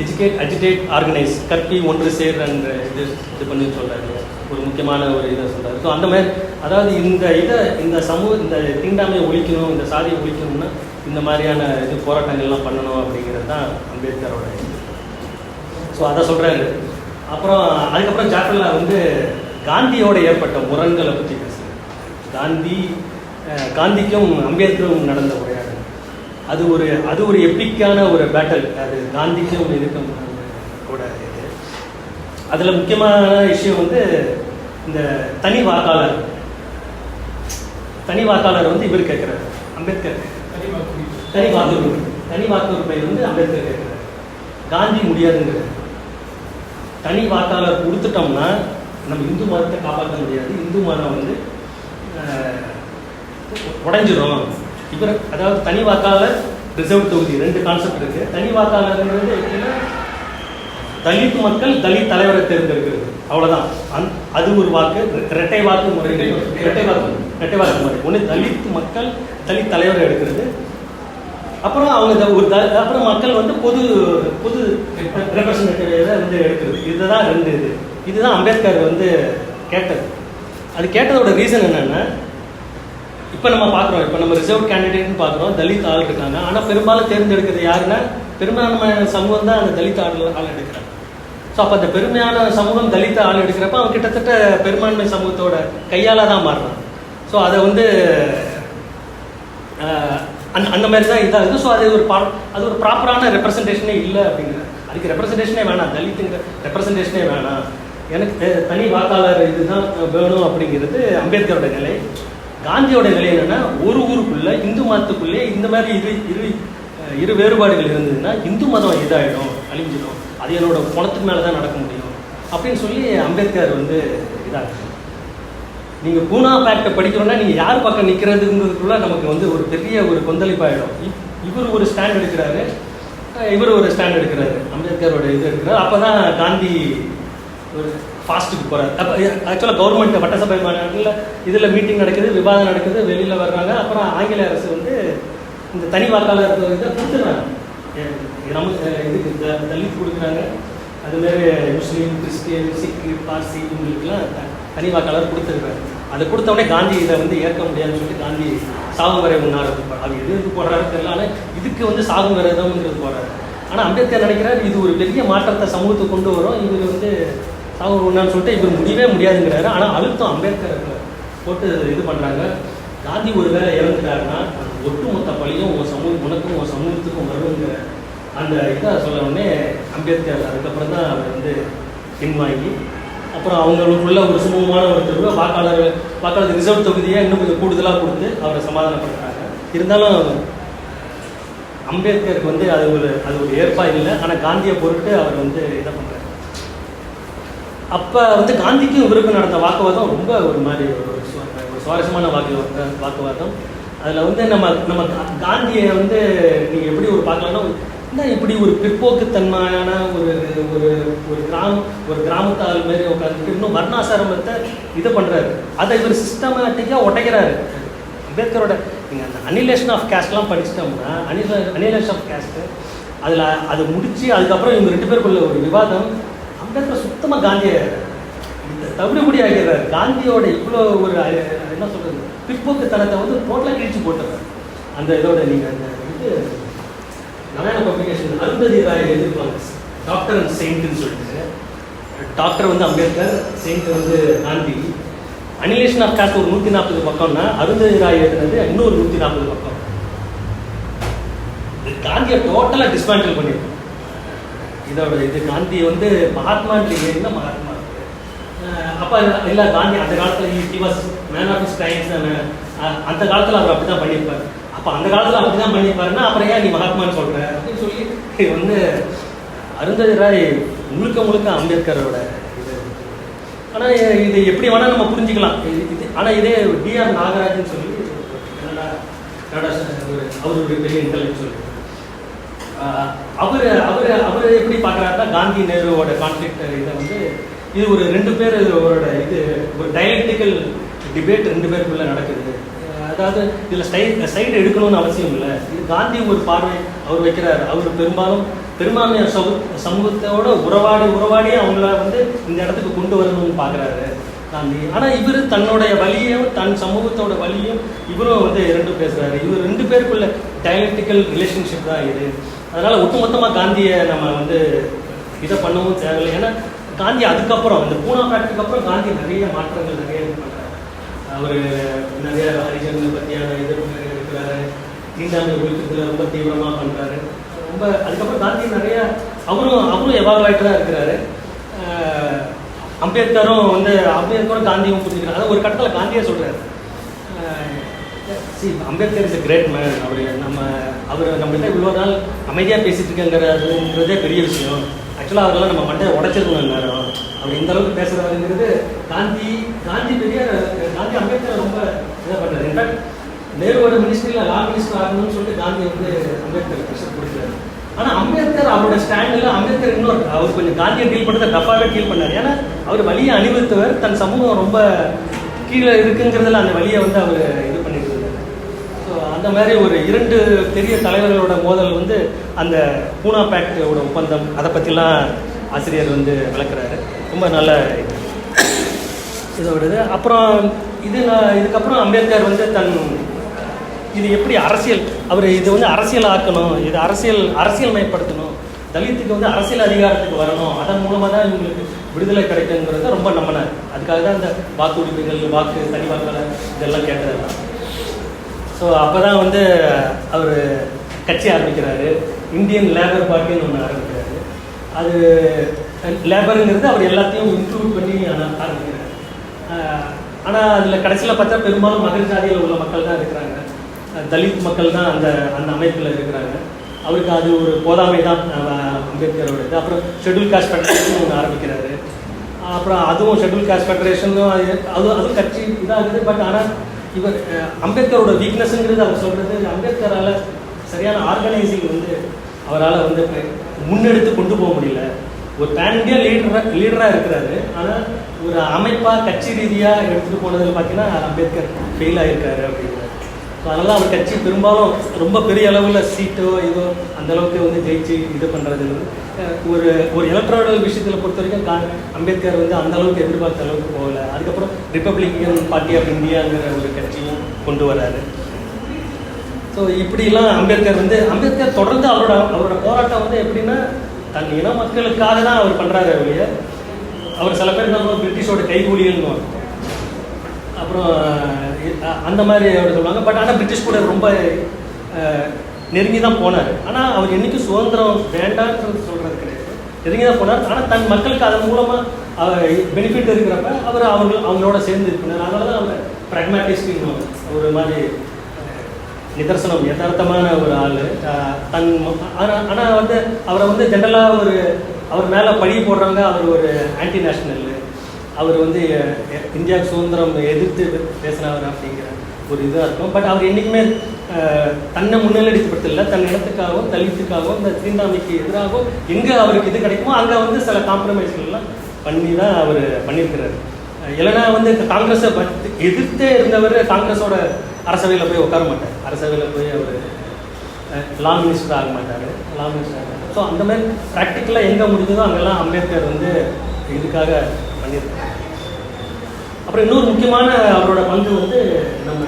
educate agitate organise கற்பி ஒன்று சேர் என்ற இது இது பண்ணி சொல்கிறாரு ஒரு முக்கியமான ஒரு இதை சொல்கிறாரு ஸோ அந்த மாதிரி அதாவது இந்த இதை இந்த சமூக இந்த தீண்டாமையை ஒழிக்கணும் இந்த சாதியை ஒழிக்கணும்னா இந்த மாதிரியான இது போராட்டங்கள்லாம் பண்ணணும் அப்படிங்கிறது தான் அம்பேத்கரோட இது. ஸோ அதை சொல்கிறாரு அப்புறம் அதுக்கப்புறம் ஜாஃபர்லா வந்து காந்தியோட ஏற்பட்ட முரண்களை பற்றி பேசுகிறேன் காந்தி காந்திக்கும் அம்பேத்கரும் நடந்த உரையாடல். அது ஒரு அது ஒரு எப்பிக்கான ஒரு பேட்டல் அது காந்திக்கும் இதுக்கும் கூட இது. அதில் முக்கியமான விஷயம் வந்து இந்த தனி வாக்காளர். தனி வாக்காளர் வந்து இவர் கேட்குறாரு அம்பேத்கர் தனி வாக்குரிமை தனி வாக்குரிமை வந்து அம்பேத்கர் கேட்குறாரு காந்தி முடியாதுங்கிறாரு. தனி வாக்காளர் கொடுத்துட்டோம்னா நம்ம இந்து மதத்தை காப்பாற்ற முடியாது. இந்து மதம் வந்து அஹ், உடைஞ்சிரும் அதாவது தனி வாக்காளர் ரிசர்வ் தொகுதி ரெண்டு கான்செப்ட் இருக்கு. தனி வாக்காளர்ங்கிறது எப்படின்னா தலித் மக்கள் தலித் தலைவரை தேர்ந்தெடுக்கிறது. அவ்வளோதான் அந் அது ஒரு வாக்கு இரட்டை வாக்கு முறை. இரட்டை வாக்கு இரட்டை வாக்கு முறை. ஒன்று தலித் மக்கள் தலித் தலைவரை எடுக்கிறது. அப்புறம் அவங்க ஒரு த- அப்புறம் மக்கள் வந்து பொது பொது ரெப்ரசன்டேட்டிவ் வந்து எடுக்கிறது. இதுதான் ரெண்டு இது. இதுதான் அம்பேத்கர் வந்து கேட்டது. அது கேட்டதோட ரீசன் என்னென்னா இப்போ நம்ம பார்க்குறோம் இப்போ நம்ம ரிசர்வ் கேண்டிடேட்னு பார்க்குறோம் தலித் ஆள் இருக்காங்க. ஆனால் பெரும்பாலும் தேர்ந்தெடுக்கிறது யாருன்னா பெரும்பான்மையான சமூகம் தான் அந்த தலித் ஆள் ஆள் எடுக்கிறாங்க. ஸோ அப்போ அந்த பெருமையான சமூகம் தலித் ஆள் எடுக்கிறப்ப அவன் கிட்டத்தட்ட பெரும்பான்மை சமூகத்தோட கையால் தான் மாறுறான். ஸோ அதை வந்து அந் அந்த மாதிரி தான் இதாகுது ஸோ அது ஒரு பா- அது ஒரு ப்ராப்பரான ரெப்ரசன்டேஷனே இல்லை அப்படிங்கிற அதுக்கு ரெப்ரசன்டேஷனே வேணாம். தலித்துங்கிற ரெப்ரசன்டேஷனே வேணாம். எனக்கு தனி வாக்காளர் இதுதான் வேணும் அப்படிங்கிறது அம்பேத்கரோட நிலை. காந்தியோட நிலை என்னன்னா ஒரு ஊருக்குள்ள இந்து மதத்துக்குள்ளே இந்த மாதிரி இரு இரு இரு வேறுபாடுகள் இருந்ததுன்னா இந்து மதம் இதாகிடும் அழிஞ்சிடும். அது என்னோட குளத்துக்கு மேலே தான் நடக்க முடியும். அப்படின்னு சொல்லி அம்பேத்கர் வந்து இதாக நீங்கள் பூனா பேக்டை படிக்கிறோன்னா நீங்கள் யார் பக்கம் நிற்கிறதுங்கிறதுக்குள்ள நமக்கு வந்து ஒரு பெரிய ஒரு கொந்தளிப்பாயிடும். இவர் ஒரு ஸ்டாண்ட் எடுக்கிறாரு. இவர் ஒரு ஸ்டாண்ட் எடுக்கிறாரு. அம்பேத்கரோட இது எடுக்கிறார். அப்போ தான் காந்தி ஒரு ஃபாஸ்ட்டுக்கு போகிறாரு அப்போ ஆக்சுவலாக கவர்மெண்ட் வட்டசபை மாநிலங்களில் இதில் மீட்டிங் நடக்குது விவாதம் நடக்குது வெளியில் வர்றாங்க அப்புறம் ஆங்கில அரசு வந்து இந்த தனி வாக்காளர் இதை கொடுத்துட்றாங்க. நம்ம இதுக்கு த- தலித் கொடுக்குறாங்க. அதுமாரி முஸ்லீம் கிறிஸ்டியன் சிக்கு பார்சி இவங்களுக்குலாம் த- தனி வாக்காளர் கொடுத்துருக்காரு அதை கொடுத்தவொடனே காந்தி இதை வந்து ஏற்க முடியாதுன்னு சொல்லிட்டு காந்தி சாகும் வரை முன்னாடி அது எது எதுக்கு போடுறாரு தெரியல. ஆனால் இதுக்கு வந்து சாகும் விரதம்ங்கிறது போடுறாரு. ஆனால் அம்பேத்கர் நினைக்கிறார் இது ஒரு பெரிய மாற்றத்தை சமூகத்துக்கு கொண்டு வரும். இவர் வந்து சாகும் ஒன்றான்னு சொல்லிட்டு இவர் முடியவே முடியாதுங்கிறாரு. ஆனால் அழுத்தம் அம்பேத்கர் போட்டு இது பண்ணுறாங்க காந்தி ஒரு வேலை இறந்துட்டாருன்னா ஒட்டுமொத்த பழியும் உன் சமூக உனக்கும் உன் சமூகத்துக்கும் வருங்கிற அந்த இதை சொல்ல உடனே அம்பேத்கர் அதுக்கப்புறம் தான் அவர் வந்து பின்வாங்கி அப்புறம் அவங்களுக்குள்ள ஒரு சுமூகமான ஒரு தெருவை வாக்காளர் வாக்காளர் ரிசர்வ் தொகுதியை இன்னும் கொஞ்சம் கூடுதலாக கொடுத்து அவரை சமாதானப்படுத்துறாங்க. இருந்தாலும் அம்பேத்கருக்கு வந்து அது ஒரு அது ஒரு ஏற்பாடு இல்லை. ஆனால் காந்தியை பொருட்டு அவர் வந்து இதை பண்ணுறாரு அப்போ வந்து காந்திக்கும் இவருக்கும் நடந்த வாக்குவாதம் ரொம்ப ஒரு மாதிரி ஒரு சுவாரஸ்யமான வாக்கு வாக்குவாதம். அதில் வந்து நம்ம நம்ம காந்தியை வந்து நீங்கள் எப்படி ஒரு பார்க்கலாம்னா என்ன இப்படி ஒரு பிற்போக்குத்தன்மையான ஒரு ஒரு ஒரு கிராம ஒரு கிராமத்தால் மாரி மாதிரி உட்காந்துட்டு இன்னும் வர்ணாசிரமத்தை இது பண்ணுறாரு அதை இவர் சிஸ்டமேட்டிக்காக உடைக்கிறாரு அம்பேத்கரோட நீங்கள் அந்த அனிலேஷன் ஆஃப் கேஸ்ட்லாம் படிச்சிட்டோம்னா அனில அனிலேஷன் ஆஃப் கேஸ்ட்டு அதில் அது முடித்து அதுக்கப்புறம் இவங்க ரெண்டு பேருக்குள்ள ஒரு விவாதம் அம்பேத்கர் சுத்தமாக காந்தியை தவிடுபடி ஆகிறார் காந்தியோட இவ்வளோ ஒரு என்ன என்ன பிற்போக்கு தரத்தை வந்து டோட்டலாக கிழிச்சு போட்டுறாரு அந்த இதோட நீங்கள் அந்த இது நாராயண பப்ளிகேஷன் அருந்ததி ராய் எழுதிருப்பாங்க டாக்டர் அண்ட் செயின்ட்னு சொல்லிட்டு. டாக்டர் வந்து அம்பேத்கர் செயின்ட் வந்து காந்தி. அனிலேஷன் ஆஃப் காஸ்ட் ஒரு நூற்றி நாற்பது பக்கம்னா அருந்ததி ராய் எழுதுனது இன்னொரு நூற்றி நாற்பது பக்கம். காந்தியை டோட்டலாக டிஸ்மேண்டில் பண்ணியிருக்கோம் இதோட இது காந்தி வந்து மகாத்மான்னு என்ன மகாத்மா? அப்போ இல்லை காந்தி அந்த காலத்தில் he was man of his times அந்த காலத்தில் அவர் அப்படிதான் பண்ணியிருப்பார். அப்போ அந்த காலத்தில் அப்படி தான் பண்ணியிருப்பாருன்னா அப்புறம் ஏன் நீ மகாத்மான்னு சொல்கிற அப்படின்னு சொல்லி இது வந்து அருந்ததி ராய் முழுக்க முழுக்க அம்பேத்கரோட இது. ஆனால் இது எப்படி வேணால் நம்ம புரிஞ்சுக்கலாம். இது- இது இதே டிஆர் நாகராஜன் சொல்லி ஒரு கன்னடா கன்னடா அவர் ஒரு பெரிய இன்டெலெக்சுவல் அவர் அவர் அவர் எப்படி பார்க்குறாருன்னா காந்தி நேருவோட கான்ஃப்ளிக்ட் இதை வந்து இது ஒரு ரெண்டு பேர் அவரோட இது ஒரு டயலக்டிக்கல் டிபேட் ரெண்டு பேருக்குள்ளே நடக்குது. அதாவது இதில் சைடு சைடு எடுக்கணும்னு அவசியம் இல்லை. இது காந்தி ஒரு பார்வை அவர் வைக்கிறார். அவர் பெரும்பாலும் பெரும்பான்மையார் சமூ சமூகத்தோட உறவாடி உறவாடி அவங்கள வந்து இந்த இடத்துக்கு கொண்டு வரணும்னு பார்க்குறாரு காந்தி. ஆனால் இவர் தன்னுடைய வழியையும் தன் சமூகத்தோட வழியும் இவரும் வந்து ரெண்டும் பேசுகிறாரு இவர் ரெண்டு பேருக்குள்ள டயலக்டிக்கல் ரிலேஷன்ஷிப் தான் இது. அதனால் ஒட்டுமொத்தமாக காந்தியை நம்ம வந்து இதை பண்ணவும் தேவையில்லை. ஏன்னா காந்தி அதுக்கப்புறம் இந்த பூனா ஃபேக்டரிக்கு அப்புறம் காந்தி நிறைய மாற்றங்கள் நிறைய இது பண்றாரு. அவர் நிறைய ஹரிஜன்கள் பற்றியான இது இருக்கிறாரு தீண்டாமை ஒழிக்கிறதுல ரொம்ப தீவிரமாக பண்ணுறாரு ரொம்ப அதுக்கப்புறம் காந்தி நிறைய அவரும் அவரும் எவால்வ் ஆகிட்டு தான் இருக்கிறாரு அம்பேத்கரும் வந்து அம்பேத்கரும் காந்தியும் புரிஞ்சுக்கிறாங்க. அதாவது ஒரு கட்டத்தில் காந்தியே சொல்கிறாரு see Ambedkar is great man அவர் நம்ம அவர் நம்மகிட்ட இவ்வளோ நாள் அமைதியாக பேசிட்டு இருக்கங்கிறதுங்கிறதே பெரிய விஷயம். ஆக்சுவலாக அவரெல்லாம் நம்ம மண்டையை உடைச்சிருக்கணும் நேரம். அவர் இந்த அளவுக்கு பேசுகிறாருங்கிறது காந்தி காந்தி பெரிய காந்தி அம்பேத்கர் ரொம்ப இதாக பண்ணுறாரு இன்ஃபேக்ட் நேருவோட மினிஸ்ட்ரியில் லா மினிஸ்டர் ஆகணும்னு சொல்லிட்டு காந்தி வந்து அம்பேத்கர் பிரஷர் கொடுக்குறாரு. ஆனால் அம்பேத்கர் அவரோட ஸ்டாண்டில் அம்பேத்கர் இன்னொரு அவர் கொஞ்சம் காந்தியை டீல் பண்ணுறத டஃபாகவே டீல் பண்ணார். ஏன்னா அவர் வழியை அணிவித்தவர் தன் சமூகம் ரொம்ப கீழே இருக்குங்கிறதுல அந்த வழியை வந்து அவர் இது பண்ணிட்டு இருந்தார். ஸோ அந்த மாதிரி ஒரு இரண்டு பெரிய தலைவர்களோட மோதல் வந்து அந்த பூனா பேக்டோட ஒப்பந்தம் அதை பற்றிலாம் ஆசிரியர் வந்து விளக்குறாரு. ரொம்ப நல்ல இது. இதோட அப்புறம் இது நான் இதுக்கப்புறம் அம்பேத்கர் வந்து தன் இது எப்படி அரசியல்? அவர் இது வந்து அரசியல் ஆக்கணும் இது அரசியல் அரசியல் மயப்படுத்தணும் தலித்துக்கு வந்து அரசியல் அதிகாரத்துக்கு வரணும். அதன் மூலமாக தான் இவங்களுக்கு விடுதலை கிடைக்குங்கிறத ரொம்ப நம்பினார். அதுக்காக தான் இந்த வாக்கு உரிமைகள் வாக்கு தனி வாக்காளர் இதெல்லாம் கேட்டதெல்லாம். ஸோ அப்போ தான் வந்து அவர் கட்சி ஆரம்பிக்கிறாரு. இந்தியன் லேபர் பார்ட்டின்னு ஒன்று ஆரம்பிக்கிறாரு. அது லேபருங்கிறது அவர் எல்லாத்தையும் இன்க்ளூட் பண்ணி ஆரம்பிக்கிறார். ஆனால் அதில் கடைசியில் பார்த்தா பெரும்பாலும் மகர் ஜாதியில் உள்ள மக்கள் தான் இருக்கிறாங்க. தலித் மக்கள் தான் அந்த அந்த அமைப்பில் இருக்கிறாங்க. அவருக்கு அது ஒரு போதாமை தான் அஹ், அம்பேத்கரோட இது அப்புறம் ஷெட்யூல் காஸ்ட் ஃபெடரேஷன் ஒன்று ஆரம்பிக்கிறாரு. அப்புறம் அதுவும் ஷெட்யூல் காஸ்ட் ஃபெடரேஷனும் அது அது- அதுவும் கட்சி இதாக இருக்குது. பட் ஆனால் இவர் அம்பேத்கரோட வீக்னஸ்ங்கிறது அவர் சொல்கிறது அம்பேத்கரால் சரியான ஆர்கனைசிங் வந்து அவரால் வந்து முன்னெடுத்து கொண்டு போக முடியல. ஒரு பேன் இண்டியா லீடராக லீடராக இருக்கிறாரு. ஆனால் ஒரு அமைப்பாக கட்சி ரீதியாக எடுத்துகிட்டு போனதில் பார்த்தீங்கன்னா அம்பேத்கர் ஃபெயில் ஆகிருக்காரு அப்படின்னு. ஸோ அதனால அவர் கட்சி பெரும்பாலும் ரொம்ப பெரிய அளவில் சீட்டோ இதோ அந்த அளவுக்கு வந்து ஜெயிச்சு இது பண்ணுறது ஒரு ஒரு எலக்ட்ரானல் விஷயத்தில் பொறுத்த வரைக்கும் கா அம்பேத்கர் வந்து அந்த அளவுக்கு எதிர்பார்த்த அளவுக்கு போகல. அதுக்கப்புறம் ரிப்பப்ளிக்கன் பார்ட்டி ஆஃப் இந்தியாங்கிற ஒரு கட்சியும் கொண்டு வராரு. ஸோ இப்படிலாம் அம்பேத்கர் வந்து அம்பேத்கர் தொடர்ந்து அவரோட அவரோட போராட்டம் வந்து எப்படின்னா தன் இன மக்களுக்காக தான் அவர் பண்ணுறாரு ஒழிய அவர் சில பேர் நம்ம பிரிட்டிஷோட கைகூலிகள்னு அப்புறம் அந்த மாதிரி அவர் சொல்லுவாங்க. பட் ஆனால் பிரிட்டிஷ் கூட ரொம்ப நெருங்கி தான் போனார். ஆனால் அவர் என்னைக்கும் சுதந்திரம் வேண்டான்னு சொல்கிறது கிடையாது. நெருங்கி தான் போனார். ஆனால் தன் மக்களுக்கு அதன் மூலமாக பெனிஃபிட் இருக்கிறப்ப அவர் அவங்க அவங்களோட சேர்ந்து இருக்கிறார் அதனால தான் அவர் ப்ராக்மேட்டிஸ்டிங் ஒரு மாதிரி நிதர்சனம் யதார்த்தமான ஒரு ஆள். தன் ஆனால் ஆனால் வந்து அவரை வந்து ஜென்ரலாக ஒரு அவர் மேலே பழி போடுறவங்க அவர் ஒரு ஆன்டி நேஷனல் அவர் வந்து இந்தியா சுதந்திரம் எதிர்த்து பேசினவர் அப்படிங்கிற ஒரு இதாக இருக்கும். பட் அவர் என்றைக்குமே தன்னை முன்னிலைப்படுத்தல. தன் இடத்துக்காகவும் தலித்துக்காகவும் இந்த தீண்டாமைக்கு எதிராகவும் எங்கே அவருக்கு இது கிடைக்குமோ அங்கே வந்து சில காம்ப்ரமைஸ்கள்லாம் பண்ணி தான் அவர் பண்ணியிருக்கிறாரு. இல்லைனா வந்து காங்கிரஸை பத்தி எதிர்த்தே இருந்தவர் காங்கிரஸோட அரசவையில் போய் உட்கார மாட்டார். அரசவையில் போய் அவர் லா மினிஸ்டர் ஆக மாட்டார். லா மினிஸ்டர் ஆக மாட்டார். ஸோ அந்த மாதிரி ப்ராக்டிக்கலாக எங்கே முடிஞ்சதோ அங்கெல்லாம் அம்பேத்கர் வந்து இதுக்காக பண்ணியிருக்காரு அப்புறம் இன்னொரு முக்கியமான அவரோட பங்கு வந்து நம்ம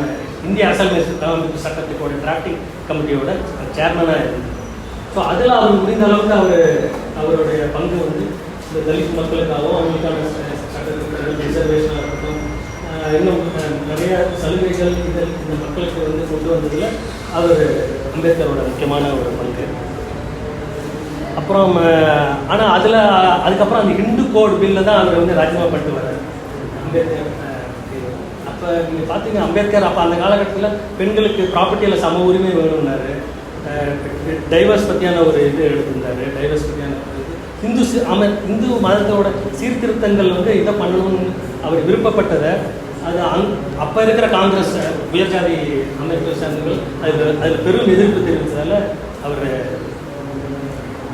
இந்திய அரசியலமைப்பு சட்டத்துக்கோட டிராஃப்டிங் கமிட்டியோட சேர்மனாக இருந்தது ஸோ அதில் அவர் முடிந்த அளவுக்கு அவர் அவருடைய பங்கு வந்து இந்த தலித் மக்களுக்காகவும் அவங்களுக்கான சட்டத்திட்டங்கள் ரிசர்வேஷனாக இருக்கட்டும் இன்னும் நிறைய சலுகைகள் இந்த மக்களுக்கு வந்து கொண்டு வந்ததில் அவர் அம்பேத்கரோட முக்கியமான ஒரு பங்கு. அப்புறம் ஆனால் அதில் அதுக்கப்புறம் அந்த ஹிந்து கோட் பில்லில் தான் அவர் வந்து ராஜினாமா பண்ணிட்டு வர்றாரு. அம்பேத்கர் அப்போ நீங்கள் பார்த்தீங்க அம்பேத்கர் அப்போ அந்த காலகட்டத்தில் பெண்களுக்கு ப்ராப்பர்ட்டியில் சம உரிமை வேணும்னாரு. டைவர்ஸ் பற்றியான ஒரு இது எடுத்திருந்தார். டைவர்ஸ் பற்றியான ஒரு இது. இந்து சி- அம இந்து மதத்தோட சீர்திருத்தங்கள் வந்து இதை பண்ணணும்னு அவர் விருப்பப்பட்டதை அது அங் அப்போ இருக்கிற காங்கிரஸ் உயர்ஜாதி அமைப்பு சேர்ந்தவர்கள் அதில் அதில் பெரும் எதிர்ப்பு தெரிவித்ததால் அவர்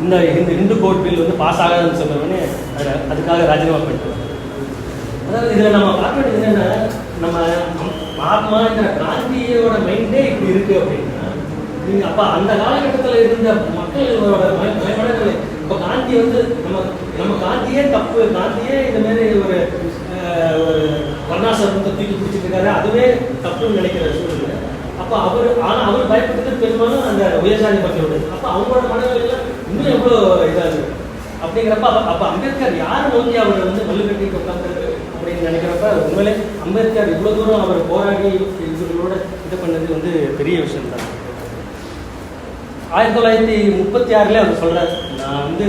இந்த இந்த இந்து கோர்ட் பில் வந்து பாஸ் ஆகாதுன்னு சொன்னவொடனே அதை அதுக்காக ராஜினாமா பண்ணிட்டு அதாவது இதில் நம்ம பார்க்க வேண்டியது என்னன்னா நம்ம மகாத்மாங்கிற காந்தியோட மைண்டே இப்படி இருக்கு அப்படின்னா நீங்கள் அப்போ அந்த காலகட்டத்தில் இருந்த மக்களோட ம- மனநிலை இப்போ காந்தி வந்து நம்ம நம்ம காந்தியே தப்பு காந்தியே இந்த மாதிரி ஒரு ஒரு வர்ணாசிரமத்தை தூக்கி பிடிச்சிட்டு இருக்காரு அதுவே தப்புன்னு நினைக்கிற சூழ்நிலை. அப்போ அவர் ஆனால் அவர் பயப்பட்டது பெரும்பாலும் அந்த உயர்சாதி மக்களோட அப்போ அவங்களோட மனநிலையெல்லாம் இன்னும் எவ்வளோ இதாக இருக்கு அப்படிங்கிறப்ப அப்போ அப்போ அம்பேத்கர் யார் நோக்கி அவர் வந்து மல்லு கட்டி உட்காந்துருக்கு அப்படின்னு நினைக்கிறப்ப உண்மையிலே அம்பேத்கர் இவ்வளோ தூரம் அவர் போராடி இவர்களோட இது பண்ணது வந்து பெரிய விஷயம் தான் ஆயிரத்தி தொள்ளாயிரத்தி முப்பத்தி ஆறுல அவர் சொல்கிறார் நான் வந்து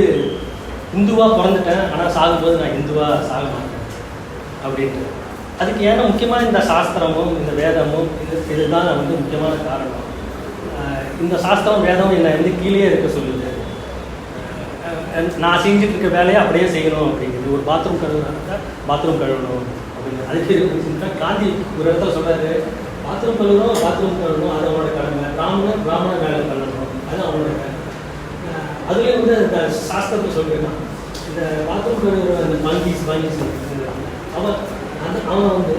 இந்துவாக பிறந்துட்டேன் ஆனால் சாகும்போது நான் இந்துவாக சாக மாட்டேன். அப்படின்ட்டு. அதுக்கு ஏன்னா முக்கியமாக இந்த சாஸ்திரமும் இந்த வேதமும் இது இதுதான் வந்து முக்கியமான காரணம். இந்த சாஸ்திரம் வேதம் என்னை வந்து கீழே இருக்க சொல்லுது. நான் செஞ்சுட்டு இருக்க வேலையை அப்படியே செய்யணும் அப்படிங்கிறது. ஒரு பாத்ரூம் கழுவுறாங்க பாத்ரூம் கழுவணும் அப்படின்னு. அதுக்கு இருக்கு. காந்தி ஒரு இடத்துல சொல்கிறாரு பாத்ரூம் கழுவணும் பாத்ரூம் கழுவணும் அது அவனோட கடமை. பிராமணன் பிராமண வேலை பண்ணணும். அது அவனோட கடமை அதுலேயும் வந்து அந்த சாஸ்திரத்தை சொல்லியிருக்கான். இந்த பாத்ரூம் கழுவுற அந்த மங்கிஸ் மங்கிஸ் அவன் அந்த அவன் வந்து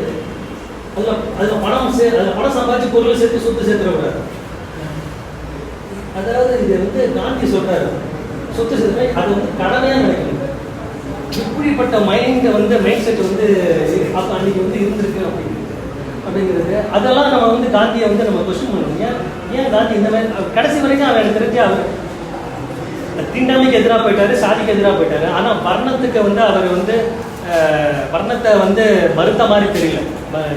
அதில் அதில் பணம் சே அதில் பணம் சம்பாதிச்சு பொருள் சேர்த்து சொத்து சேர்த்துடக்கூடாது அதாவது இது வந்து காந்தி சொல்றாரு. சொத்து சேர்த்து அது வந்து கடமையாக நினைக்கணும் இப்படிப்பட்ட மைண்ட் வந்து மைண்ட் செட் வந்து அப்போ அன்னைக்கு வந்து இருந்திருக்கு அப்படிங்கிறது அப்படிங்கிறது. அதெல்லாம் நம்ம வந்து காந்தியை வந்து நம்ம கொஸ்டின் பண்ணணும். ஏன் ஏன் காந்தி இந்த மாதிரி அவர் கடைசி வரைக்கும் அவன் எனக்கு தெரிஞ்சு அவர் திண்டாமைக்கு எதிராக போயிட்டாரு சாதிக்கு எதிராக போயிட்டாரு. ஆனால் வர்ணத்துக்கு வந்து அவர் வந்து வர்ணத்தை வந்து மறுத்த மாதிரி தெரியல.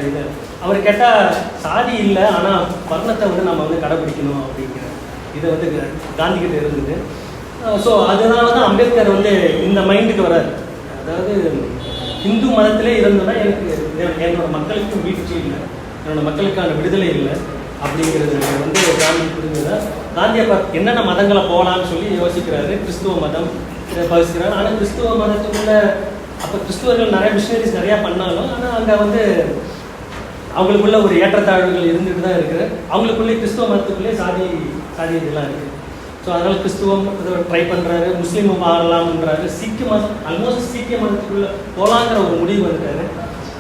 இது அவர் கேட்டால் சாதி இல்லை ஆனால் வர்ணத்தை வந்து நம்ம வந்து கடைபிடிக்கணும் அப்படிங்கிற இதை வந்து க- காந்தி கிட்ட இருந்தது. ஸோ அதனால தான் அம்பேத்கர் வந்து இந்த மைண்டுக்கு வராரு. அதாவது இந்து மதத்திலே இருந்தோன்னா எனக்கு என்னோட மக்களுக்கு வீழ்ச்சி இல்லை. என்னோட மக்களுக்கான விடுதலை இல்லை அப்படிங்கிறது வந்து காந்தி புரிஞ்சதா? காந்தி அப்போ என்னென்ன மதங்களை போகலான்னு சொல்லி யோசிக்கிறாரு. கிறிஸ்துவ மதம் பகிர்கிறார் ஆனால் கிறிஸ்துவ மதத்துக்குள்ள அப்போ கிறிஸ்துவர்கள் நிறைய மிஷினரிஸ் நிறையா பண்ணாலும் ஆனால் அங்கே வந்து அவங்களுக்குள்ள ஒரு ஏற்றத்தாழ்வுகள் இருந்துட்டு தான் இருக்குது அவங்களுக்குள்ளே கிறிஸ்துவ மதத்துக்குள்ளே சாதி சாதி இதெல்லாம் இருக்குது ஸோ அதனால் கிறிஸ்துவம் ட்ரை பண்ணுறாரு முஸ்லீம் மாறலாம்ன்றாரு. சீக்கிய மதம் ஆல்மோஸ்ட் சீக்கிய மதத்துக்குள்ளே போகலாங்கிற ஒரு முடிவு வந்துட்டாரு.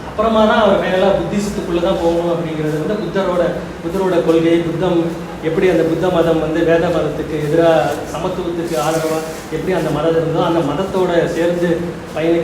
அப்புறமா தான் அவர் மேலே புத்திசத்துக்குள்ளே தான் போகணும் அப்படிங்கிறது வந்து புத்தரோட புத்தரோட கொள்கை புத்தம் எப்படி அந்த புத்த மதம் வந்து வேத மதத்துக்கு எதிராக சமத்துவத்துக்கு ஆதரவாக எப்படி அந்த மதம் இருந்தோ அந்த மதத்தோட சேர்ந்து பயணி